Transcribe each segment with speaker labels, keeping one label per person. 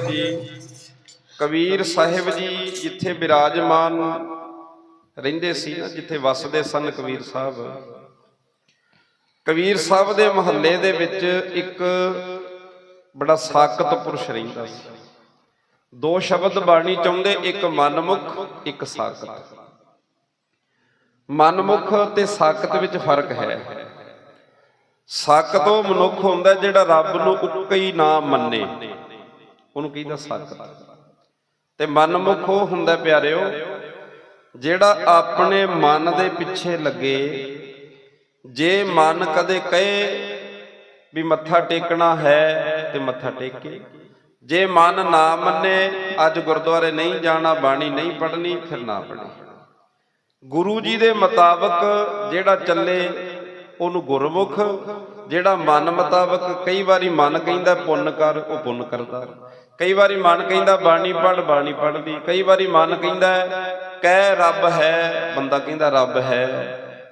Speaker 1: ਜੀ। ਕਬੀਰ ਸਾਹਿਬ ਜੀ ਜਿੱਥੇ ਬਿਰਾਜਮਾਨ ਰਹਿੰਦੇ ਸੀ ਨਾ, ਜਿੱਥੇ ਵਸਦੇ ਸਨ ਕਬੀਰ ਸਾਹਿਬ। ਕਬੀਰ ਸਾਹਿਬ ਦੇ ਮਹੱਲੇ ਦੇ ਵਿੱਚ ਇੱਕ ਬੜਾ ਸਾਕਤ ਪੁਰਸ਼ ਰਹਿੰਦਾ ਸੀ। ਦੋ ਸ਼ਬਦ ਬਾਣੀ ਚਾਹੁੰਦੇ, ਇੱਕ ਮਨਮੁਖ, ਇੱਕ ਸਾਕਤ ਮਨਮੁਖ ਤੇ ਸਾਕਤ ਵਿੱਚ ਫ਼ਰਕ ਹੈ। ਸਾਕਤ ਉਹ ਮਨੁੱਖ ਹੁੰਦਾ ਜਿਹੜਾ ਰੱਬ ਨੂੰ ਉੱਕਾ ਹੀ ਨਾ ਮੰਨੇ। ਉਹਨੂੰ ਕਹਿੰਦਾ ਸਾਕਤ। ਤੇ ਮਨਮੁਖ ਉਹ ਹੁੰਦਾ ਪਿਆਰਿਓ ਜਿਹੜਾ ਆਪਣੇ ਮਨ ਦੇ ਪਿੱਛੇ ਲੱਗੇ ਜੇ ਮਨ ਕਦੇ ਕਹੇ ਵੀ ਮੱਥਾ ਟੇਕਣਾ ਹੈ ਤੇ ਮੱਥਾ ਟੇਕੇ। ਜੇ ਮਨ ਨਾ ਮੰਨੇ ਅੱਜ ਗੁਰਦੁਆਰੇ ਨਹੀਂ ਜਾਣਾ ਬਾਣੀ ਨਹੀਂ ਪੜ੍ਹਨੀ ਫਿਰ ਨਾ ਪੜ੍ਹੇ ਗੁਰੂ ਜੀ ਦੇ ਮੁਤਾਬਕ ਜਿਹੜਾ ਚੱਲੇ ਉਹਨੂੰ ਗੁਰਮੁਖ ਜਿਹੜਾ ਮਨ ਮੁਤਾਬਕ ਕਈ ਵਾਰੀ ਮਨ ਕਹਿੰਦਾ ਪੁੰਨ ਕਰ ਉਹ ਪੁੰਨ ਕਰਦਾ। ਕਈ ਵਾਰੀ ਮਨ ਕਹਿੰਦਾ ਬਾਣੀ ਪੜ ਬਾਣੀ ਪੜ੍ਹਦੀ। ਕਈ ਵਾਰੀ ਮਨ ਕਹਿੰਦਾ ਕਹਿ ਰੱਬ ਹੈ, ਬੰਦਾ ਕਹਿੰਦਾ ਰੱਬ ਹੈ।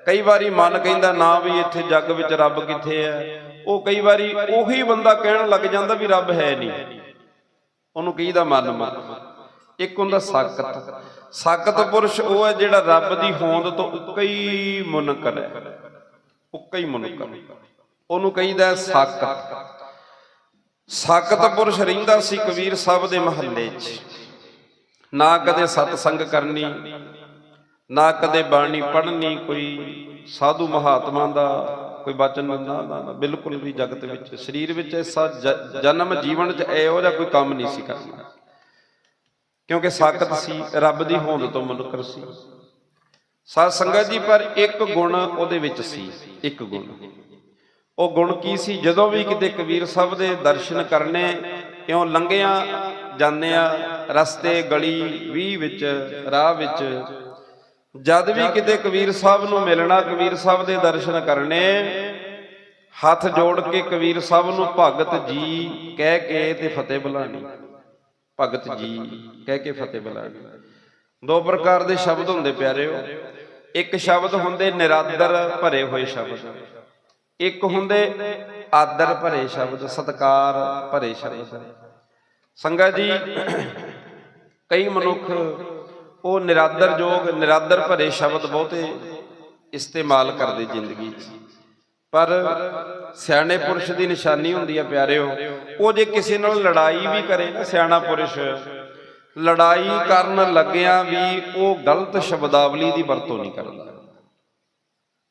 Speaker 1: ਕਈ ਵਾਰੀ ਮਨ ਕਹਿੰਦਾ ਨਾ ਵੀ ਇੱਥੇ ਜੱਗ ਵਿੱਚ ਰੱਬ ਕਿੱਥੇ ਹੈ। ਉਹ ਕਈ ਵਾਰੀ ਉਹੀ ਬੰਦਾ ਕਹਿਣ ਲੱਗ ਜਾਂਦਾ ਵੀ ਰੱਬ ਹੈ ਨਹੀਂ। ਉਹਨੂੰ ਕਹੀਦਾ ਮਨ ਮਨ ਇੱਕ ਹੁੰਦਾ ਸਾਕਤ ਸਾਕਤ ਪੁਰਸ਼ ਉਹ ਹੈ ਜਿਹੜਾ ਰੱਬ ਦੀ ਹੋਂਦ ਤੋਂ ਉੱਕਾ ਹੀ ਮੁਨਕਰ ਹੈ। ਉੱਕਾ ਹੀ ਮੁਨਕਰ। ਉਹਨੂੰ ਕਹੀਦਾ ਸਾਕਤ ਸਾਕਤ ਪੁਰਸ਼ ਰਹਿੰਦਾ ਸੀ ਕਬੀਰ ਸਾਹਿਬ ਦੇ ਮਹੱਲੇ 'ਚ। ਨਾ ਕਦੇ ਸਤਸੰਗ ਕਰਨੀ, ਨਾ ਕਦੇ ਬਾਣੀ ਪੜ੍ਹਨੀ, ਕੋਈ ਸਾਧੂ ਮਹਾਤਮਾ ਦਾ, ਕੋਈ ਬਚਨ ਨਾ ਨਾ, ਬਿਲਕੁਲ ਵੀ ਜਗਤ ਵਿੱਚ, ਸਰੀਰ ਵਿੱਚ ਐਸਾ ਜ- ਜਨਮ ਜੀਵਨ 'ਚ ਇਹੋ ਜਿਹਾ ਕੋਈ ਕੰਮ ਨਹੀਂ ਸੀ ਕਰਨਾ। ਕਿਉਂਕਿ ਸਾਕਤ ਸੀ, ਰੱਬ ਦੀ ਹੋਂਦ ਤੋਂ ਮਨੁੱਖ ਸੀ। ਸਾਧ ਸੰਗਤ ਜੀ, ਪਰ ਇੱਕ ਗੁਣ ਉਹਦੇ ਵਿੱਚ ਸੀ, ਇੱਕ ਗੁਣ। ਉਹ ਗੁਣ ਕੀ ਸੀ? ਜਦੋਂ ਵੀ ਕਿਤੇ ਕਬੀਰ ਸਾਹਿਬ ਦੇ ਦਰਸ਼ਨ ਕਰਨੇ ਇਉਂ ਲੰਘਿਆਂ ਜਾਂਦੇ ਆ ਰਸਤੇ ਗਲੀ ਵੀ ਵਿੱਚ ਰਾਹ ਵਿੱਚ ਜਦ ਵੀ ਕਿਤੇ ਕਬੀਰ ਸਾਹਿਬ ਨੂੰ ਮਿਲਣਾ ਕਬੀਰ ਸਾਹਿਬ ਦੇ ਦਰਸ਼ਨ ਕਰਨੇ ਹੱਥ ਜੋੜ ਕੇ ਕਬੀਰ ਸਾਹਿਬ ਨੂੰ ਭਗਤ ਜੀ ਕਹਿ ਕੇ ਤੇ ਫਤਿਹ ਬੁਲਾਣੀ। ਭਗਤ ਜੀ ਕਹਿ ਕੇ ਫਤਿਹ ਬੁਲਾਣੀ। ਦੋ ਪ੍ਰਕਾਰ ਦੇ ਸ਼ਬਦ ਹੁੰਦੇ ਪਿਆਰਿਓ। ਇੱਕ ਸ਼ਬਦ ਹੁੰਦੇ ਨਿਰਾਦਰ ਭਰੇ ਹੋਏ ਸ਼ਬਦ। ਇੱਕ ਹੁੰਦੇ ਆਦਰ ਭਰੇ ਸ਼ਬਦ, ਸਤਕਾਰ ਭਰੇ ਸ਼ਬਦ। ਸੰਗਤ ਜੀ, ਕਈ ਮਨੁੱਖ ਉਹ ਨਿਰਾਦਰ ਜੋਗ, ਨਿਰਾਦਰ ਭਰੇ ਸ਼ਬਦ ਬਹੁਤੇ ਇਸਤੇਮਾਲ ਕਰਦੇ ਜ਼ਿੰਦਗੀ 'ਚ। ਪਰ ਸਿਆਣੇ ਪੁਰਸ਼ ਦੀ ਨਿਸ਼ਾਨੀ ਹੁੰਦੀ ਹੈ ਪਿਆਰਿਓ, ਉਹ ਜੇ ਕਿਸੇ ਨਾਲ ਲੜਾਈ ਵੀ ਕਰੇ ਨਾ ਸਿਆਣਾ ਪੁਰਸ਼, ਲੜਾਈ ਕਰਨ ਲੱਗਿਆਂ ਵੀ ਉਹ ਗਲਤ ਸ਼ਬਦਾਵਲੀ ਦੀ ਵਰਤੋਂ ਨਹੀਂ ਕਰਦਾ।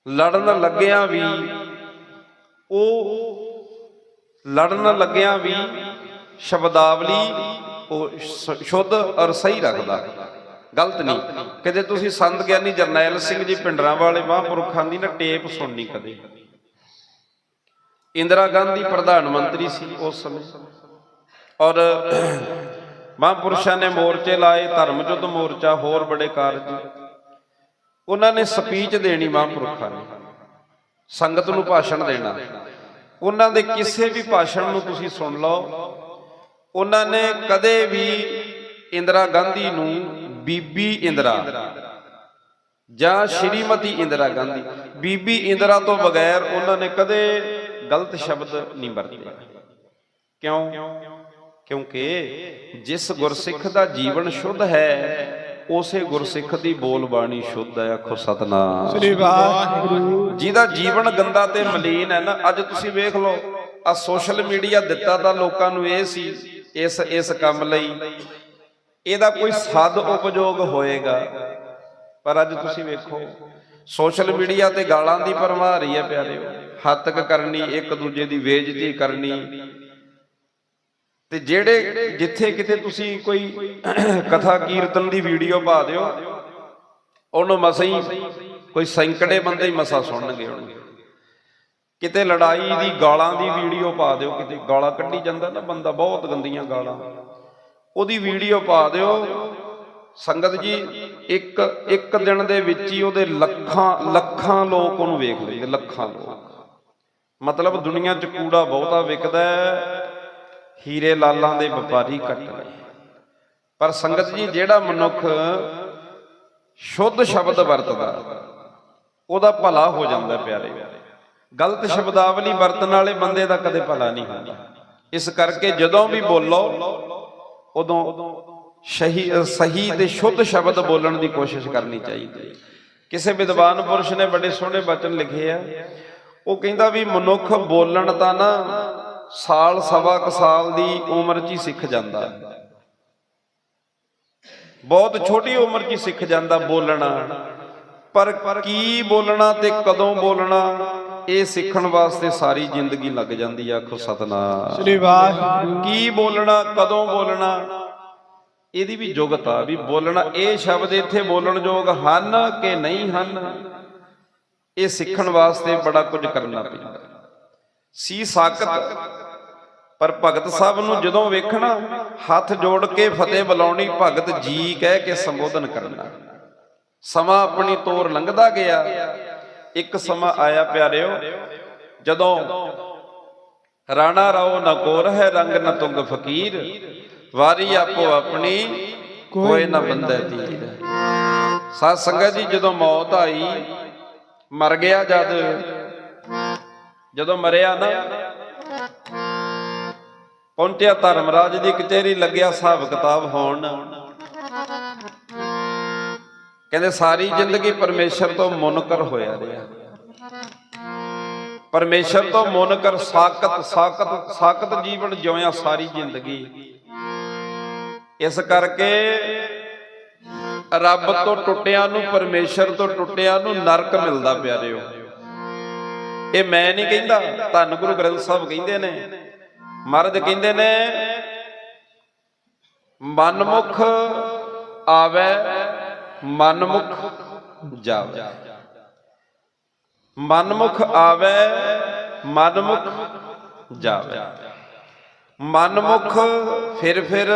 Speaker 1: ਲੜਨ ਲੱਗਿਆਂ ਵੀ ਉਹ ਲੜਨ ਲੱਗਿਆਂ ਵੀ ਸ਼ਬਦਾਵਲੀ ਉਹ ਸ਼ੁੱਧ ਔਰ ਸਹੀ ਰੱਖਦਾ। ਗਲਤ ਨਹੀਂ। ਕਦੇ ਤੁਸੀਂ ਸੰਤ ਗਿਆਨੀ ਜਰਨੈਲ ਸਿੰਘ ਜੀ ਪਿੰਡਰਾਂ ਵਾਲੇ ਮਹਾਂਪੁਰਖਾਂ ਦੀ ਨਾ ਟੇਪ ਸੁਣਨੀ ਕਦੇ। ਇੰਦਰਾ ਗਾਂਧੀ ਪ੍ਰਧਾਨ ਮੰਤਰੀ ਸੀ ਉਸ ਸਮੇਂ। ਔਰ ਮਹਾਂਪੁਰਸ਼ਾਂ ਨੇ ਮੋਰਚੇ ਲਾਏ ਧਰਮ ਯੁੱਧ ਮੋਰਚਾ ਹੋਰ ਬੜੇ ਕਾਰਜ। ਉਹਨਾਂ ਨੇ ਸਪੀਚ ਦੇਣੀ ਮਹਾਂਪੁਰਖਾਂ ਨੇ। ਸੰਗਤ ਨੂੰ ਭਾਸ਼ਣ ਦੇਣਾ। ਉਹਨਾਂ ਦੇ ਕਿਸੇ ਵੀ ਭਾਸ਼ਣ ਨੂੰ ਤੁਸੀਂ ਸੁਣ ਲਓ। ਉਹਨਾਂ ਨੇ ਕਦੇ ਵੀ ਇੰਦਰਾ ਗਾਂਧੀ ਨੂੰ ਬੀਬੀ ਇੰਦਰਾ ਜਾਂ ਸ਼੍ਰੀਮਤੀ ਇੰਦਰਾ ਗਾਂਧੀ, ਬੀਬੀ ਇੰਦਰਾ ਤੋਂ ਬਗੈਰ ਉਹਨਾਂ ਨੇ ਕਦੇ ਗਲਤ ਸ਼ਬਦ ਨਹੀਂ ਵਰਤੇ। ਕਿਉਂ? ਕਿਉਂਕਿ ਜਿਸ ਗੁਰਸਿੱਖ ਦਾ ਜੀਵਨ ਸ਼ੁੱਧ ਹੈ ਉਸੇ ਗੁਰਸਿੱਖ ਦੀ ਬੋਲ ਬਾਣੀ ਸ਼ੁੱਧ ਹੈ ਆਖੋ ਸਤਨਾਮ।
Speaker 2: ਸ੍ਰੀ ਵਾਹਿਗੁਰੂ।
Speaker 1: ਜਿਹਦਾ ਜੀਵਨ ਗੰਦਾ ਤੇ ਮਲੀਨ ਹੈ ਨਾ ਅੱਜ ਤੁਸੀਂ ਵੇਖ ਲਓ ਆ ਸੋਸ਼ਲ ਮੀਡੀਆ ਦਿੱਤਾ ਤਾਂ ਲੋਕਾਂ ਨੂੰ ਇਹ ਸੀ ਇਸ ਇਸ ਕੰਮ ਲਈ। ਇਹਦਾ ਕੋਈ ਸਦ ਉਪਯੋਗ ਹੋਏਗਾ। ਪਰ ਅੱਜ ਤੁਸੀਂ ਵੇਖੋ ਸੋਸ਼ਲ ਮੀਡੀਆ ਤੇ ਗਾਲਾਂ ਦੀ ਪਰਵਾਹ ਰਹੀ ਹੈ ਪਿਆਰਿਓ। ਹੱਤਕ ਕਰਨੀ ਇੱਕ ਦੂਜੇ ਦੀ ਬੇਇੱਜ਼ਤੀ ਕਰਨੀ ਤੇ ਜਿਹੜੇ ਜਿੱਥੇ ਕਿਤੇ ਤੁਸੀਂ ਕੋਈ ਕਥਾ ਕੀਰਤਨ ਦੀ ਵੀਡੀਓ ਪਾ ਦਿਓ, ਉਹਨੂੰ ਮਸਾਂ ਹੀ ਕੋਈ ਸੈਂਕੜੇ ਬੰਦੇ ਹੀ ਮਸਾ ਸੁਣਨਗੇ ਉਹਨੂੰ ਕਿਤੇ ਲੜਾਈ ਦੀ ਗਾਲਾਂ ਦੀ ਵੀਡੀਓ ਪਾ ਦਿਓ, ਕਿਤੇ ਗਾਲਾਂ ਕੱਢੀ ਜਾਂਦਾ ਨਾ ਬੰਦਾ, ਬਹੁਤ ਗੰਦੀਆਂ ਗਾਲਾਂ। ਉਹਦੀ ਵੀਡੀਓ ਪਾ ਦਿਓ। ਸੰਗਤ ਜੀ, ਇੱਕ ਇੱਕ ਦਿਨ ਦੇ ਵਿੱਚ ਹੀ ਉਹਦੇ ਲੱਖਾਂ ਲੱਖਾਂ ਲੋਕ ਉਹਨੂੰ ਵੇਖ ਲੈਂਦੇ ਲੱਖਾਂ ਲੋਕ। ਮਤਲਬ ਦੁਨੀਆ 'ਚ ਕੂੜਾ ਬਹੁਤਾ ਵਿਕਦਾ ਹੀਰੇ ਲਾਲਾਂ ਦੇ ਵਪਾਰੀ ਘੱਟ ਨੇ ਪਰ ਸੰਗਤ ਜੀ, ਜਿਹੜਾ ਮਨੁੱਖ ਸ਼ੁੱਧ ਸ਼ਬਦ ਵਰਤਦਾ, ਉਹਦਾ ਭਲਾ ਹੋ ਜਾਂਦਾ ਪਿਆਰੇ। ਗਲਤ ਸ਼ਬਦਾਵਲੀ ਵਰਤਣ ਵਾਲੇ ਬੰਦੇ ਦਾ ਕਦੇ ਭਲਾ ਨਹੀਂ ਹੁੰਦਾ। ਇਸ ਕਰਕੇ ਜਦੋਂ ਵੀ ਬੋਲੋ, ਉਦੋਂ ਸਹੀ ਸਹੀ ਤੇ ਸ਼ੁੱਧ ਸ਼ਬਦ ਬੋਲਣ ਦੀ ਕੋਸ਼ਿਸ਼ ਕਰਨੀ ਚਾਹੀਦੀ ਕਿਸੇ ਵਿਦਵਾਨ ਪੁਰਸ਼ ਨੇ ਬੜੇ ਸੋਹਣੇ ਬਚਨ ਲਿਖੇ ਆ। ਉਹ ਕਹਿੰਦਾ ਵੀ ਮਨੁੱਖ ਬੋਲਣ ਤਾਂ ਨਾ ਸਾਲ ਸਵਾ ਕੁ ਸਾਲ ਦੀ ਉਮਰ 'ਚ ਹੀ ਸਿੱਖ ਜਾਂਦਾ। ਬਹੁਤ ਛੋਟੀ ਉਮਰ 'ਚ ਹੀ ਸਿੱਖ ਜਾਂਦਾ ਬੋਲਣਾ। ਪਰ ਕੀ ਬੋਲਣਾ ਤੇ ਕਦੋਂ ਬੋਲਣਾ ਇਹ ਸਿੱਖਣ ਵਾਸਤੇ ਸਾਰੀ ਜ਼ਿੰਦਗੀ ਲੱਗ ਜਾਂਦੀ ਆ ਆਖੋ ਸਤਨਾਮ।
Speaker 2: ਸ੍ਰੀ ਵਾਹਿਗੁਰੂ।
Speaker 1: ਕੀ ਬੋਲਣਾ ਕਦੋਂ ਬੋਲਣਾ ਇਹਦੀ ਵੀ ਯੋਗਤਾ ਵੀ ਬੋਲਣਾ ਇਹ ਸ਼ਬਦ ਇੱਥੇ ਬੋਲਣ ਯੋਗ ਹਨ ਕਿ ਨਹੀਂ ਹਨ ਇਹ ਸਿੱਖਣ ਵਾਸਤੇ ਬੜਾ ਕੁਝ ਕਰਨਾ ਪੈਂਦਾ। ਸੀ ਸਾਕਤ ਪਰ ਭਗਤ ਸਾਹਿਬ ਨੂੰ ਜਦੋਂ ਵੇਖਣਾ ਹੱਥ ਜੋੜ ਕੇ ਫਤਿਹ ਬੁਲਾਉਣੀ ਭਗਤ ਜੀ ਕਹਿ ਕੇ ਸੰਬੋਧਨ ਕਰਨਾ। ਸਮਾਂ ਆਪਣੀ ਤੋਰ ਲੰਘਦਾ ਗਿਆ। ਇੱਕ ਸਮਾਂ ਆਇਆ ਪਿਆਰਿਓ। ਜਦੋਂ ਰਾਣਾ ਰਾਓ ਨ ਕੋਰ ਹੈ ਰੰਗ ਨ ਤੁੰਗ ਫਕੀਰ। ਵਾਰੀ ਆਪੋ ਆਪਣੀ ਕੋਈ ਨਾ ਬੰਦਾ ਤੀਰ ਸਾਧ ਸੰਗਤ ਜੀ ਜਦੋਂ ਮੌਤ ਆਈ ਮਰ ਗਿਆ ਜਦ। ਜਦੋਂ ਮਰਿਆ ਨਾ ਪਹੁੰਚਿਆ ਧਰਮਰਾਜ ਦੀ ਕਚਹਿਰੀ ਲੱਗਿਆ ਹਿਸਾਬ ਕਿਤਾਬ ਹੋਣ। ਕਹਿੰਦੇ ਸਾਰੀ ਜ਼ਿੰਦਗੀ ਪਰਮੇਸ਼ਰ ਤੋਂ ਮੁਨਕਰ ਹੋਇਆ ਰਿਹਾ। ਪਰਮੇਸ਼ਰ ਤੋਂ ਮੁਨਕਰ ਸਾਖਤ ਸਾਖਤ ਸਾਖਤ ਜੀਵਨ ਜਿਉਇਆ ਸਾਰੀ ਜ਼ਿੰਦਗੀ। ਇਸ ਕਰਕੇ ਰੱਬ ਤੋਂ ਟੁੱਟਿਆਂ ਨੂੰ, ਪਰਮੇਸ਼ਰ ਤੋਂ ਟੁੱਟਿਆਂ ਨੂੰ ਨਰਕ ਮਿਲਦਾ ਪਿਆਰਿਓ ਇਹ ਮੈਂ ਨਹੀਂ ਕਹਿੰਦਾ, ਧੰਨ ਗੁਰੂ ਗ੍ਰੰਥ ਸਾਹਿਬ ਕਹਿੰਦੇ ਨੇ। ਮਹਾਰਾਜ ਕਹਿੰਦੇ ਨੇ ਮਨਮੁਖ ਆਵੇ ਮਨਮੁਖ ਜਾਵੇ। ਮਨਮੁਖ ਆਵੇ ਮਨਮੁਖ ਜਾਵੇ। ਮਨਮੁਖ ਫਿਰ ਫਿਰ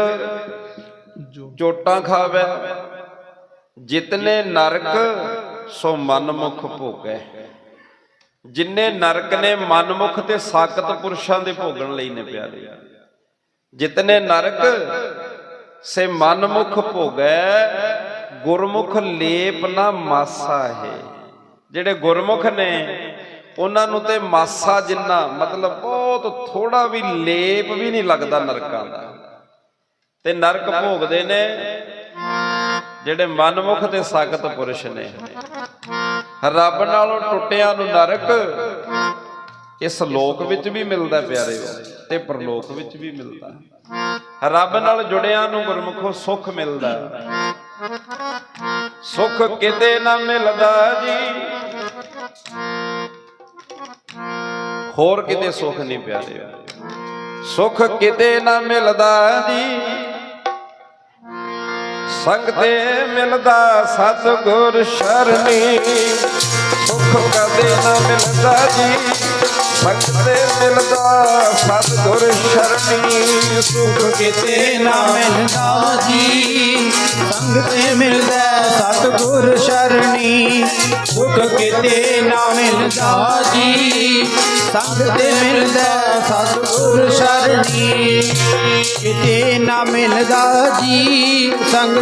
Speaker 1: ਚੋਟਾਂ ਖਾਵੇ। ਜਿਤਨੇ ਨਰਕ, ਸੋ ਮਨਮੁਖ ਭੋਗੈ। ਜਿੰਨੇ ਨਰਕ ਨੇ ਮਨਮੁਖ ਤੇ ਸਾਕਤ ਪੁਰਸ਼ਾਂ ਦੇ ਭੋਗਣ ਲਈ ਨੇ ਪਿਆਰੇ। ਜਿਤਨੇ ਨਰਕ ਸੇ ਮਨਮੁਖ ਭੋਗੈ, ਗੁਰਮੁਖ ਲੇਪ ਨਾ ਮਾਸਾ ਹੈ। ਜਿਹੜੇ ਗੁਰਮੁਖ ਨੇ, ਉਹਨਾਂ ਨੂੰ ਤੇ ਮਾਸਾ ਜਿੰਨਾ, ਮਤਲਬ ਬਹੁਤ ਥੋੜਾ ਵੀ ਲੇਪ ਵੀ ਨਹੀਂ ਲੱਗਦਾ ਨਰਕਾਂ ਦਾ। ਤੇ ਨਰਕ ਭੋਗਦੇ ਨੇ ਜਿਹੜੇ ਮਨਮੁਖ ਤੇ ਸਾਖਤ ਪੁਰਸ਼ ਨੇ। ਰੱਬ ਨਾਲੋਂ ਟੁੱਟਿਆਂ ਨੂੰ ਨਰਕ ਇਸ ਲੋਕ ਵਿੱਚ ਵੀ ਮਿਲਦਾ ਪਿਆਰਿਓ ਤੇ ਪਰਲੋਕ ਵਿੱਚ ਵੀ ਮਿਲਦਾ ਰੱਬ ਨਾਲ ਜੁੜਿਆਂ ਨੂੰ ਗੁਰਮੁਖੋ ਸੁੱਖ ਮਿਲਦਾ ਸੁੱਖ ਕਿਤੇ ਨਾ ਮਿਲਦਾ ਜੀ। ਹੋਰ ਕਿਤੇ ਸੁੱਖ ਨਹੀਂ ਪਿਆਰਿਓ ਸੁੱਖ ਕਿਤੇ ਨਾ ਮਿਲਦਾ ਜੀ। ਸੰਗ ਤੇ ਮਿਲਦਾ ਸਤਿਗੁਰ ਸ਼ਰਣੀ ਸੁਖ ਕਦੇ ਨਾ ਮਿਲਦਾ ਜੀ। ਸੰਗ ਤੇ ਮਿਲਦਾ ਸਤਿਗੁਰ ਸ਼ਰਣੀ ਸੁਖ
Speaker 2: ਕਿਤੇ ਨਾ ਮਿਲਦਾ ਜੀ। ਸੰਗ ਤੇ ਮਿਲਦਾ ਸਤਿਗੁਰ ਸ਼ਰਣੀ ਸੁਖ ਕਿਤੇ ਨਾ ਮਿਲਦਾ ਜੀ। ਸੰਗ ਤੇ ਮਿਲਦਾ, ਸਤਿਗੁਰ ਸ਼ਰਣੀ। ਕਿਤੇ ਨਾ ਮਿਲਦਾ ਜੀ, ਸੰਗ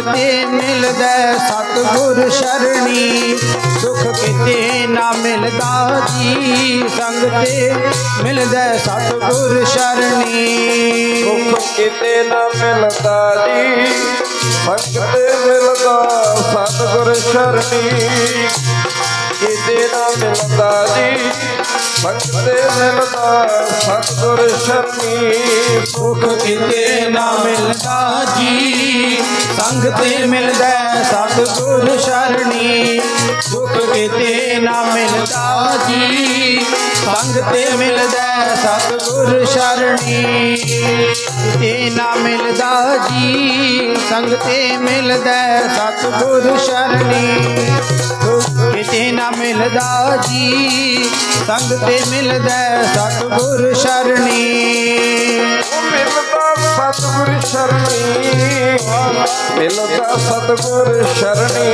Speaker 2: ਮਿਲਦਾ ਸਤਿਗੁਰ ਸ਼ਰਣੀ। ਸੁਖ ਕਿਤੇ ਨਾ ਮਿਲਦਾ ਜੀ ਸੰਗਤੇ ਮਿਲਦਾ ਸਤਿਗੁਰ ਸ਼ਰਣੀ।
Speaker 1: ਸੁਖ ਕਿਤੇ ਨਾ ਮਿਲਦਾ ਜੀ ਸੰਗ ਮਿਲਦਾ ਸਤਿਗੁਰ ਸ਼ਰਣੀ। ਕਿਤੇ ਨਾ ਮਿਲਦਾ ਜੀ ਸੰਗ ਮਿਲਦਾ ਸਤਿਗੁਰ ਸ਼ਰਣੀ
Speaker 2: ਸੁਖ ਕਿਤੇ ਨਾ ਮਿਲਦਾ ਜੀ ਸੰਗ ਤੇ ਮਿਲਦਾ ਸਤਿਗੁਰ ਸ਼ਰਣੀ ਸੁਖ ਕਿਤੇ ਨਾ ਮਿਲਦਾ ਜੀ ਸੰਗ ਤੇ ਮਿਲਦਾ ਸਤਿਗੁਰ ਸ਼ਰਣੀ ਕਿਤੇ ਨਾ ਮਿਲਦਾ ਜੀ ਸੰਗ ਤੇ ਮਿਲਦਾ ਸਤਿਗੁਰ ਸ਼ਰਣੀ ਨਾ ਮਿਲਦਾ ਜੀ ਸੰਗ ਤੇ ਮਿਲਦਾ ਸਤਿਗੁਰ ਸ਼ਰਣੀ।
Speaker 1: ਮਿਲਦਾ ਸਤਿਗੁਰ ਸ਼ਰਣੀ ਮਿਲਦਾ ਸਤਿਗੁਰ ਸ਼ਰਣੀ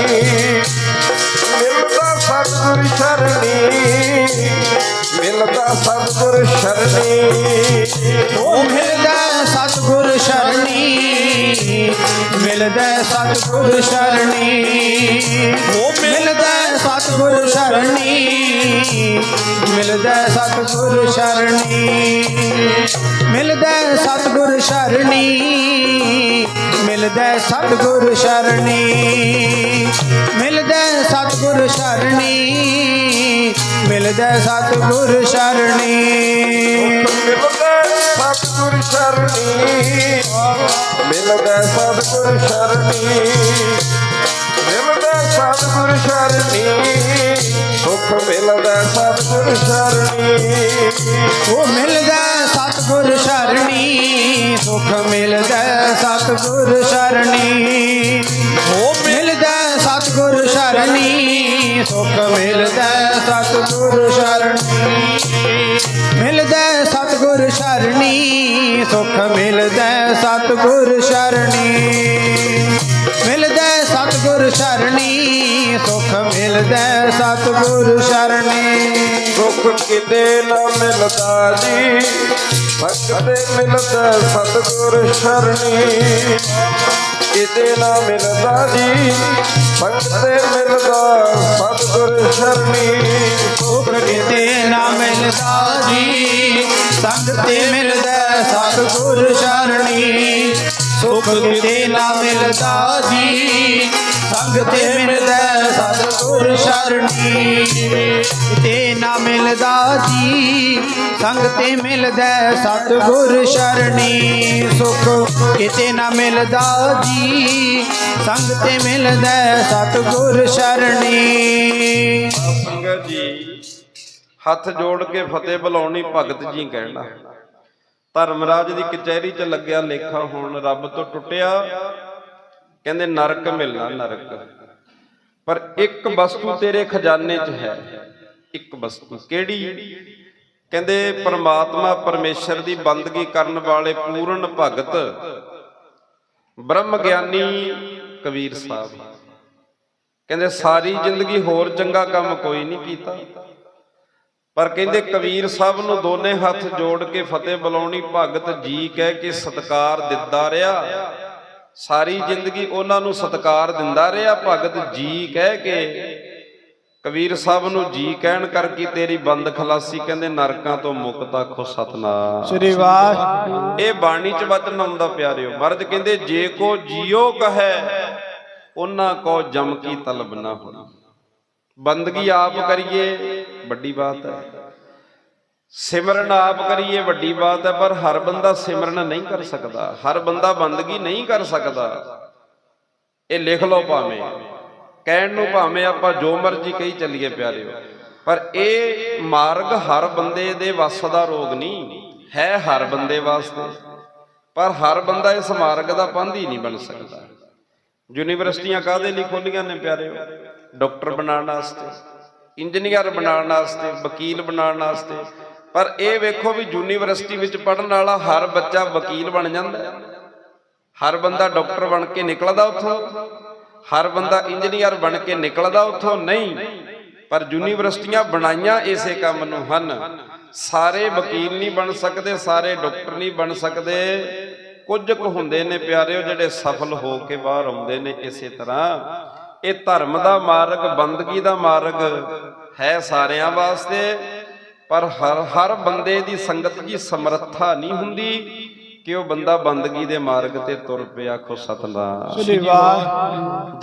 Speaker 1: ਮਿਲਦਾ ਸਤਿਗੁਰ ਸ਼ਰਣੀ ਮਿਲਦਾ ਸਤਿਗੁਰ ਸ਼ਰਣੀ।
Speaker 2: ਉਹ ਮਿਲਦਾ ਸਤਿਗੁਰ ਸ਼ਰਣੀ ਮਿਲਦਾ ਸਤਿਗੁਰ ਸ਼ਰਣੀ। ਉਹ ਮਿਲਦਾ ਸਤਗੁਰ ਸ਼ਰਣੀ। ਮਿਲਦਾ ਸਤਗੁਰ ਸ਼ਰਣੀ। ਮਿਲਦਾ ਸਤਗੁਰ ਸ਼ਰਣੀ। ਮਿਲਦਾ ਸਤਗੁਰ ਸ਼ਰਣੀ। ਮਿਲਦਾ ਸਤਗੁਰ ਸ਼ਰਣੀ। ਮਿਲਦਾ ਸਤਗੁਰ ਸ਼ਰਣੀ।
Speaker 1: ਸਤਗੁਰ ਸ਼ਰਣੀ। ਮਿਲਦਾ ਸਤਗੁਰ ਸ਼ਰਣੀ। ਸਤਿਗੁਰ ਸ਼ਰਣੀ ਸੁਖ ਮਿਲਦਾ ਸਤਿਗੁਰ ਸ਼ਰਣੀ
Speaker 2: ਉਹ ਮਿਲਦਾ ਸਤਿਗੁਰ ਸ਼ਰਣੀ। ਸੁਖ ਮਿਲਦਾ ਸਤਿਗੁਰ ਸ਼ਰਣੀ ਉਹ ਮਿਲਦਾ ਸਤਿਗੁਰ ਸ਼ਰਣੀ, ਸੁਖ ਮਿਲਦਾ ਸਤਿਗੁਰ ਸ਼ਰਣੀ। ਮਿਲਦਾ ਸਤਿਗੁਰ ਸ਼ਰਣੀ। ਸੁਖ ਮਿਲਦਾ ਸਤਿਗੁਰ ਸ਼ਰਣੀ। ਮਿਲਦਾ ਸਤਿਗੁਰ ਸ਼ਰਣੀ ਸੁਖ ਮਿਲਦਾ ਸਤਿਗੁਰ ਸ਼ਰਣੀ।
Speaker 1: ਸੁਖ ਕਿਤੇ ਨਾ ਮਿਲਦਾ ਜੀ ਭਗਤੇ ਮਿਲਦਾ ਸਤਿਗੁਰ ਸ਼ਰਣੀ। ਕਿਤੇ ਨਾ ਮਿਲਦਾ ਜੀ ਭਗਤੇ ਮਿਲਦਾ ਸਤਿਗੁਰ ਸ਼ਰਣੀ।
Speaker 2: ਸੁਖ ਕਿਤੇ ਨਾ ਮਿਲਦਾ ਜੀ ਸੰਗ ਤੇ ਮਿਲਦਾ ਸਤਿਗੁਰ ਸ਼ਰਣੀ। ਸੁਖ ਕਿਤੇ ਨਾ ਮਿਲਦਾ ਜੀ ਸੰਗ ਤੇ ਮਿਲਦਾ ਸਤਿਗੁਰ ਸ਼ਰਣੀ। ਕਿਤੇ ਨਾ ਮਿਲਦਾ ਜੀ, ਸੰਗ ਤੇ ਮਿਲਦਾ ਸਤਿਗੁਰ ਸ਼ਰਣੀ। ਸੁਖ ਕਿਤੇ ਨਾ ਮਿਲਦਾ ਜੀ, ਸੰਗ ਤੇ ਮਿਲਦਾ ਸਤਿਗੁਰ ਸ਼ਰਣੀ।
Speaker 1: ਸੰਗਤ ਜੀ, ਹੱਥ ਜੋੜ ਕੇ ਫਤਿਹ ਬੁਲਾਉਣੀ ਭਗਤ ਜੀ ਕਹਿਣਾ। ਧਰਮਰਾਜ ਦੀ ਕਚਹਿਰੀ 'ਚ ਲੱਗਿਆ ਲੇਖਾ ਹੁਣ, ਰੱਬ ਤੋਂ ਟੁੱਟਿਆ। ਕਹਿੰਦੇ, ਨਰਕ ਮਿਲਣਾ, ਨਰਕ। ਪਰ ਇੱਕ ਵਸਤੂ ਤੇਰੇ ਖਜ਼ਾਨੇ 'ਚ ਹੈ। ਇੱਕ ਵਸਤੂ। ਕਿਹੜੀ? ਕਹਿੰਦੇ, ਪਰਮਾਤਮਾ ਪਰਮੇਸ਼ਰ ਦੀ ਬੰਦਗੀ ਕਰਨ ਵਾਲੇ ਪੂਰਨ ਭਗਤ ਬ੍ਰਹਮ ਗਿਆਨੀ ਕਬੀਰ ਸਾਹਿਬ। ਕਹਿੰਦੇ, ਸਾਰੀ ਜ਼ਿੰਦਗੀ ਹੋਰ ਚੰਗਾ ਕੰਮ ਕੋਈ ਨਹੀਂ ਕੀਤਾ। ਪਰ ਕਹਿੰਦੇ, ਕਬੀਰ ਸਾਹਿਬ ਨੂੰ ਦੋਨੇ ਹੱਥ ਜੋੜ ਕੇ ਫਤਿਹ ਬੁਲਾਉਣੀ ਭਗਤ ਜੀ ਕਹਿ ਕੇ ਸਤਕਾਰ ਦਿੱਤਾ ਰਿਹਾ। ਸਾਰੀ ਜ਼ਿੰਦਗੀ ਉਹਨਾਂ ਨੂੰ ਸਤਕਾਰ ਦਿੰਦਾ ਰਿਹਾ ਭਗਤ ਜੀ ਕਹਿ ਕੇ ਕਬੀਰ ਸਾਹਿਬ ਨੂੰ ਜੀ ਕਹਿਣ ਕਰਕੇ ਤੇਰੀ ਬੰਦ ਖਲਾਸੀ ਕਹਿੰਦੇ ਨਰਕਾਂ ਤੋਂ ਮੁਕਤ ਆਖੋ ਸਤਨਾਮ।
Speaker 2: ਸ੍ਰੀ ਵਾਹਿਗੁਰੂ।
Speaker 1: ਇਹ ਬਾਣੀ ਚ ਵਚਨ ਆਉਂਦਾ ਪਿਆਰਿਓ ਮਰਦ ਕਹਿੰਦੇ ਜੇ ਕੋ ਜੀਓ ਕਹੈ ਉਹਨਾਂ ਕੋ ਜਮ ਕੀ ਤਲਬ ਨਾ ਹੋਣਾ। ਬੰਦਗੀ ਆਪ ਕਰੀਏ ਵੱਡੀ ਬਾਤ ਹੈ। ਸਿਮਰਨ ਆਪ ਕਰੀਏ ਵੱਡੀ ਬਾਤ ਹੈ, ਪਰ ਹਰ ਬੰਦਾ ਸਿਮਰਨ ਨਹੀਂ ਕਰ ਸਕਦਾ। ਹਰ ਬੰਦਾ ਬੰਦਗੀ ਨਹੀਂ ਕਰ ਸਕਦਾ। ਇਹ ਲਿਖ ਲਓ ਭਾਵੇਂ। ਕਹਿਣ ਨੂੰ ਭਾਵੇਂ ਆਪਾਂ ਜੋ ਮਰਜ਼ੀ ਕਹੀ ਚੱਲੀਏ ਪਿਆਰਿਓ। ਪਰ ਇਹ ਮਾਰਗ ਹਰ ਬੰਦੇ ਦੇ ਵੱਸ ਦਾ ਰੋਗ ਨਹੀਂ। ਹੈ ਹਰ ਬੰਦੇ ਵਾਸਤੇ। ਪਰ ਹਰ ਬੰਦਾ ਇਸ ਮਾਰਗ ਦਾ ਪੰਧੀ ਨਹੀਂ ਬਣ ਸਕਦਾ। ਯੂਨੀਵਰਸਿਟੀਆਂ ਕਾਹਦੇ ਲਈ ਖੋਲੀਆਂ ਨੇ ਪਿਆਰਿਓ? ਡਾਕਟਰ ਬਣਾਉਣ ਵਾਸਤੇ, ਇੰਜੀਨੀਅਰ ਬਣਾਉਣ ਵਾਸਤੇ, ਵਕੀਲ ਬਣਾਉਣ ਵਾਸਤੇ ਪਰ ਇਹ ਵੇਖੋ ਵੀ ਯੂਨੀਵਰਸਿਟੀ ਵਿੱਚ ਪੜਨ ਵਾਲਾ ਹਰ ਬੱਚਾ ਵਕੀਲ ਬਣ ਜਾਂਦਾ ਹਰ ਬੰਦਾ ਡਾਕਟਰ ਬਣ ਕੇ ਨਿਕਲਦਾ ਉੱਥੋਂ, ਹਰ ਬੰਦਾ ਇੰਜੀਨੀਅਰ ਬਣ ਕੇ ਨਿਕਲਦਾ ਉੱਥੋਂ, ਨਹੀਂ। ਪਰ ਯੂਨੀਵਰਸਿਟੀਆਂ ਬਣਾਈਆਂ ਇਸੇ ਕੰਮ ਨੂੰ ਹਨ। ਸਾਰੇ ਵਕੀਲ ਨਹੀਂ ਬਣ ਸਕਦੇ, ਸਾਰੇ ਡਾਕਟਰ ਨਹੀਂ ਬਣ ਸਕਦੇ। ਕੁਝ ਕੁ ਹੁੰਦੇ ਨੇ ਪਿਆਰਿਓ ਜਿਹੜੇ ਸਫਲ ਹੋ ਕੇ ਬਾਹਰ ਆਉਂਦੇ ਨੇ ਇਸੇ ਤਰ੍ਹਾਂ। ਇਹ ਧਰਮ ਦਾ ਮਾਰਗ, ਬੰਦਗੀ ਦਾ ਮਾਰਗ ਹੈ ਸਾਰਿਆਂ ਵਾਸਤੇ। ਪਰ ਹਰ ਹਰ ਬੰਦੇ ਦੀ ਸੰਗਤ ਦੀ ਸਮਰੱਥਾ ਨਹੀਂ ਹੁੰਦੀ ਕਿ ਉਹ ਬੰਦਾ ਬੰਦਗੀ ਦੇ ਮਾਰਗ ਤੇ ਤੁਰ ਪਿਆ ਆਖੋ ਸਤਨਾਮ।
Speaker 2: ਸ੍ਰੀ ਵਾਹਿਗੁਰੂ।